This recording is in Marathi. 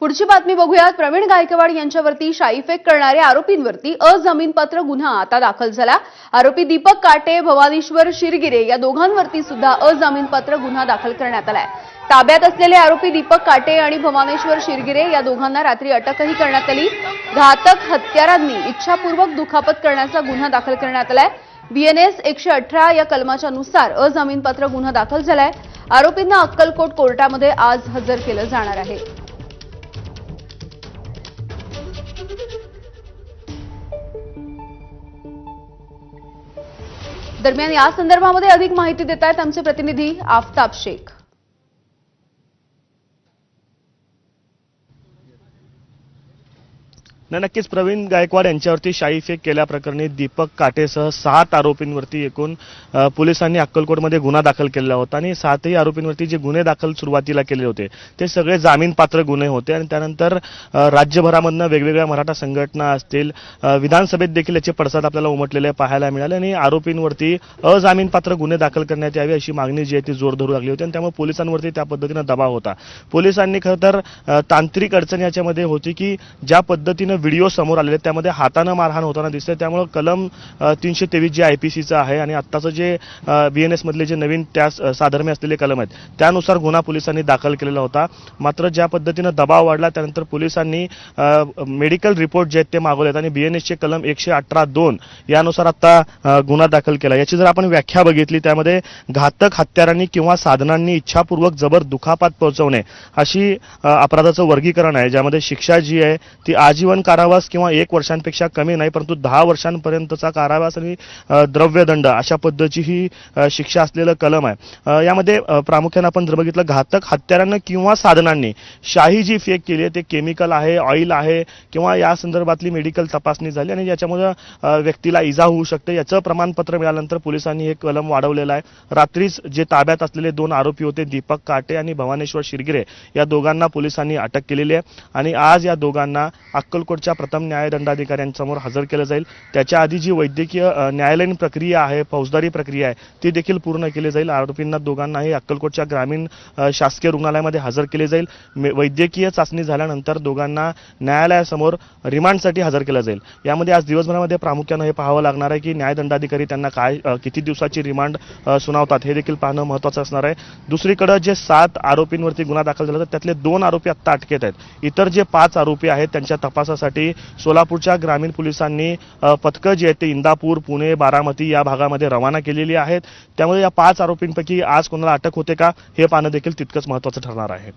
पुढची बातमी बघूयात. प्रवीण गायकवाड यांच्यावरती शाईफेक करणाऱ्या आरोपींवरती अजामीनपात्र गुन्हा आता दाखल झाला. आरोपी दीपक काटे भवानीश्वर शिरगिरे या दोघांवरती सुद्धा अजामीनपात्र गुन्हा दाखल करण्यात आलाय. ताब्यात असलेले आरोपी दीपक काटे आणि भवानेश्वर शिरगिरे या दोघांना रात्री अटकही करण्यात आली. घातक हत्यारांनी इच्छापूर्वक दुखापत करण्याचा गुन्हा दाखल करण्यात आलाय. बीएनएस एकशे अठरा या कलमाच्या नुसार अजामीनपात्र गुन्हा दाखल झालाय. आरोपींना अक्कलकोट कोर्टामध्ये आज हजर केलं जाणार आहे. दरम्यान या संदर्भामध्ये अधिक माहिती देत आहेत आमचे प्रतिनिधी आफताब शेख. नाही नक्कीच प्रवीण गायकवाड यांच्यावरती शाईफेक केल्याप्रकरणी दीपक काटेसह सात आरोपींवरती एकूण पोलिसांनी अक्कलकोटमध्ये गुन्हा दाखल केला होता आणि सातही आरोपींवरती जे गुन्हे दाखल सुरुवातीला केले होते ते सगळे जामीनपात्र गुन्हे होते आणि त्यानंतर राज्यभरामधनं वेगवेगळ्या मराठा संघटना असतील विधानसभेत देखील याचे पडसाद आपल्याला उमटलेले पाहायला मिळाले आणि आरोपींवरती अजामीनपात्र गुन्हे दाखल करण्यात यावे अशी मागणी जी आहे ती जोर धरू लागली होती आणि त्यामुळे पोलिसांवरती त्या पद्धतीनं दबाव होता. पोलिसांनी खरं तर तांत्रिक अडचण याच्यामध्ये होती की ज्या पद्धतीनं व्हिडिओ समोर आलेले आहेत, त्यामध्ये हातानं मारहाण होताना दिसतंय. त्यामुळं कलम तीनशे तेवीस जे आय पी सीचं आहे आणि आत्ताचं जे बी एन एसमधले जे नवीन त्या साधर्म्य असलेले कलम आहेत त्यानुसार गुन्हा पोलिसांनी दाखल केलेला होता. मात्र ज्या पद्धतीनं दबाव वाढला त्यानंतर पोलिसांनी मेडिकल रिपोर्ट जे आहेत ते मागवले आहेत आणि बी एन एसचे कलम एकशे अठरा दोन यानुसार आत्ता गुन्हा दाखल केला. याची जर आपण व्याख्या बघितली त्यामध्ये घातक हत्यारांनी किंवा साधनांनी इच्छापूर्वक जबर दुखापात पोहोचवणे अशी अपराधाचं वर्गीकरण आहे ज्यामध्ये शिक्षा जी आहे ती आजीवन कारावास किंवा एक वर्षांपेक्षा कमी नाही परंतु दहा वर्षांपर्यंतचा कारावास आणि द्रव्यदंड अशा पद्धतीची ही शिक्षा असलेलं कलम आहे. यामध्ये प्रामुख्याने आपण जर बघितलं घातक हत्यारांना किंवा साधनांनी शाही जी फेक केली आहे ते केमिकल आहे ऑइल आहे किंवा या संदर्भातली मेडिकल तपासणी झाली आणि याच्यामुळे व्यक्तीला इजा होऊ शकते. याचं प्रमाणपत्र मिळाल्यानंतर पोलिसांनी हे कलम वाढवलेलं आहे. रात्रीच जे ताब्यात असलेले दोन आरोपी होते दीपक काटे आणि भवानेश्वर शिरगिरे या दोघांना पोलिसांनी अटक केलेली आहे. आणि आज या दोघांना अक्कलकोट अक्कलकोटच्या प्रथम न्यायदंडाधिकाऱ्यांसमोर हजर केलं जाईल. त्याच्या आधी जी वैद्यकीय न्यायालयीन प्रक्रिया आहे फौजदारी प्रक्रिया आहे ती देखील पूर्ण केली जाईल. आरोपींना दोघांनाही अक्कलकोटच्या ग्रामीण शासकीय रुग्णालयामध्ये हजर केले जाईल. मे- वैद्यकीय चाचणी झाल्यानंतर दोघांना न्यायालयासमोर रिमांडसाठी हजर केलं जाईल. यामध्ये आज दिवसभरामध्ये प्रामुख्यानं हे पाहावं लागणार आहे की न्यायदंडाधिकारी त्यांना काय किती दिवसाची रिमांड सुनावतात हे देखील पाहणं महत्त्वाचं असणार आहे. दुसरीकडे जे सात आरोपींवरती गुन्हा दाखल झाला तर त्यातले दोन आरोपी आत्ता अटकेत आहेत. इतर जे पाच आरोपी आहेत त्यांच्या तपासासाठी सोलापूरच्या ग्रामीण पोलिसांनी पथकं जी आहेत ते इंदापूर पुणे बारामती या भागामध्ये रवाना केलेली आहेत. त्यामुळे या पाच आरोपींपैकी आज कोणाला अटक होते का हे पाहणं देखील तितकंच महत्त्वाचं ठरणार आहे.